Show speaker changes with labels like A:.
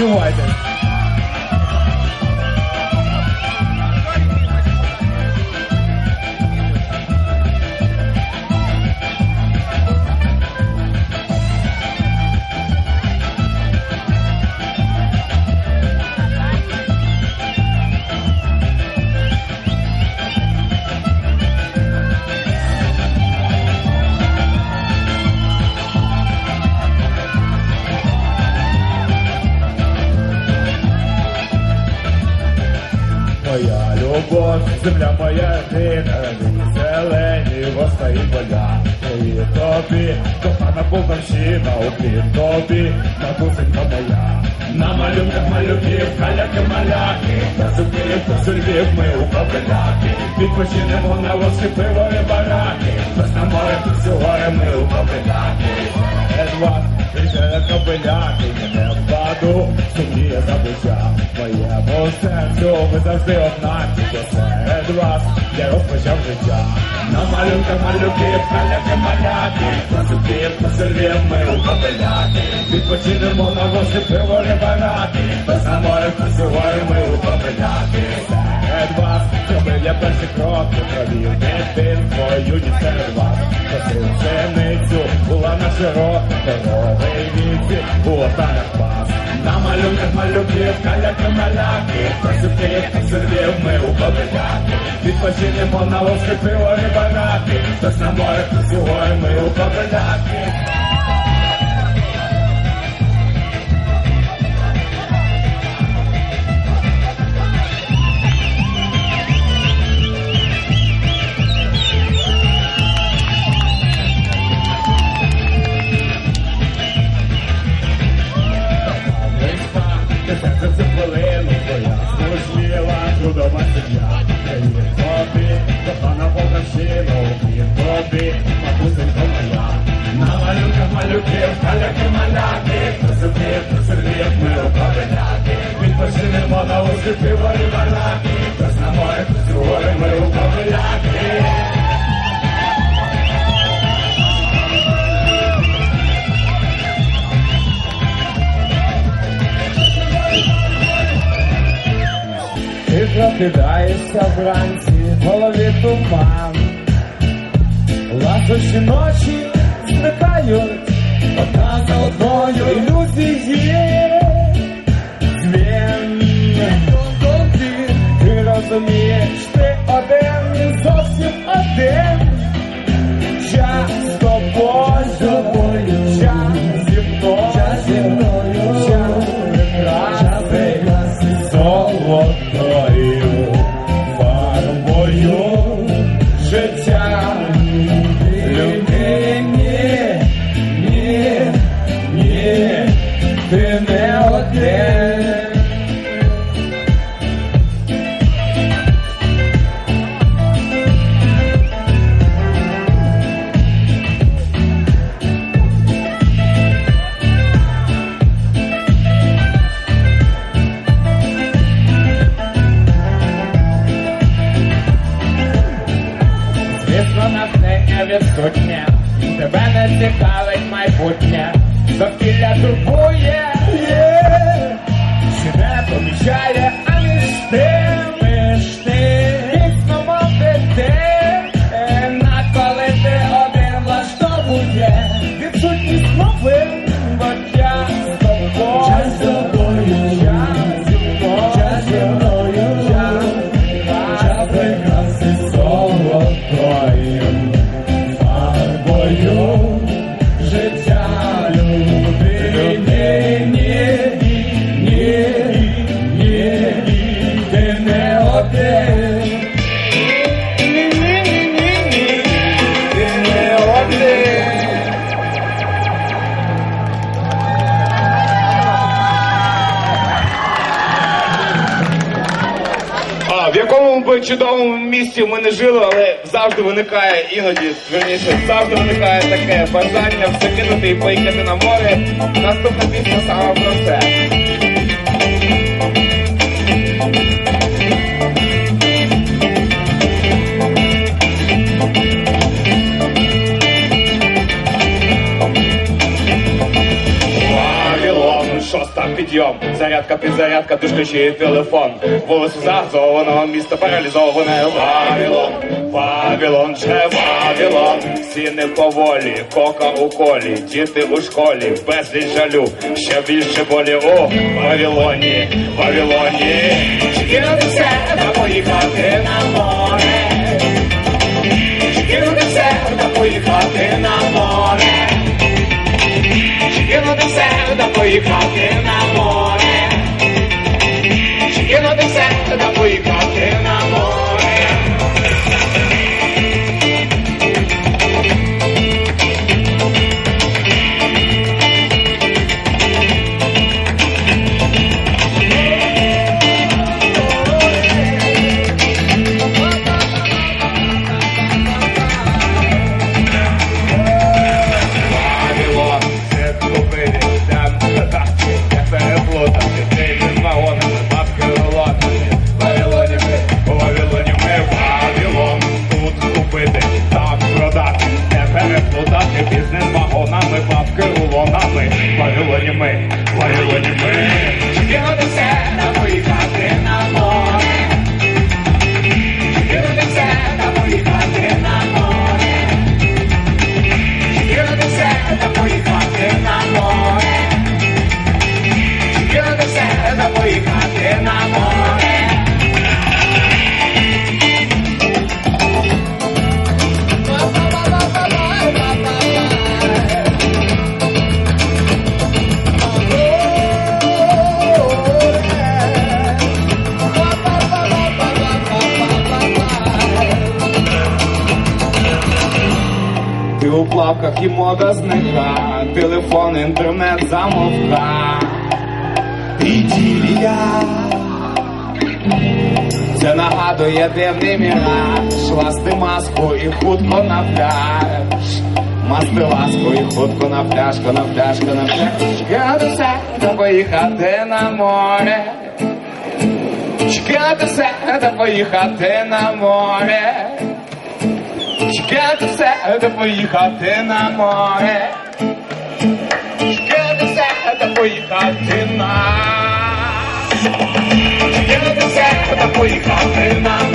A: Too wide there. Моя любов, земля моя рідна, зелені гостей поля. І тобі, кохана полтавщина, уклін тобі, матусенька моя. На малюнках малюків, каляки маляки, та зубків, та сурвів ми у капеляки. Відпочинемо на воски пиво бараки, без на море, сьогодні ми у капеляки. Едвард, Прийшли капеляки, мене впаду, сумніє забуття. Моєму серцю ви завжди одна тільки серед вас я розпочав життя. На малюнках малюки, каляки маляки, працюків, посервів ми у капеляки. Відпочинемо на гості пиво і бараки, без наморів працюваємо ми у капеляки. Серед вас зробив я перші кроки, провів дитинство, юність серед вас. Просив пшеницю, була на широких дороги віці, у останах пас. На малюнках малюків, каляки маляки, працюків, сервів ми у капеляки. Відпочинемо на ловське пиво і бараки, хтось на море працює ми у капеляки. Відпочинемо на лузі пиво і бараки, без на море ми у.
B: Ти прокидаєшся вранці, в голові туман. Ласощі ночі зникають одна за одною ілюзії. Ти не один.
C: В якому б чудовому місці ми не жили, але завжди виникає іноді, верніше, завжди виникає таке бажання все кинути і поїхати на море. Наступна пісня саме про це. Підзарядка, телефон. Вулицю загазованого міста паралізоване Вавилон, Вавилон, же Вавилон, стіни поволі, кока у колі, діти у школі, безліч жалю, ще більше болі у Вавилоні. Чи кинути все та поїхати на море? Кинути все та поїхати на море? Кинути все та поїхати на море? Кинути все та бізнес з вагонами, бабки у плавках і мода зника, телефон, інтернет замовка. Іділія. Це нагадує дивний міраж, ласти маску і хутко на пляж. Масти ласку і хутко на пляшку, на пляшку, на пляшку. Чекати та поїхати на море. Чекати та поїхати на море. Чекати все та поїхати на море. Чекати все та поїхати на. Чекати все та поїхати на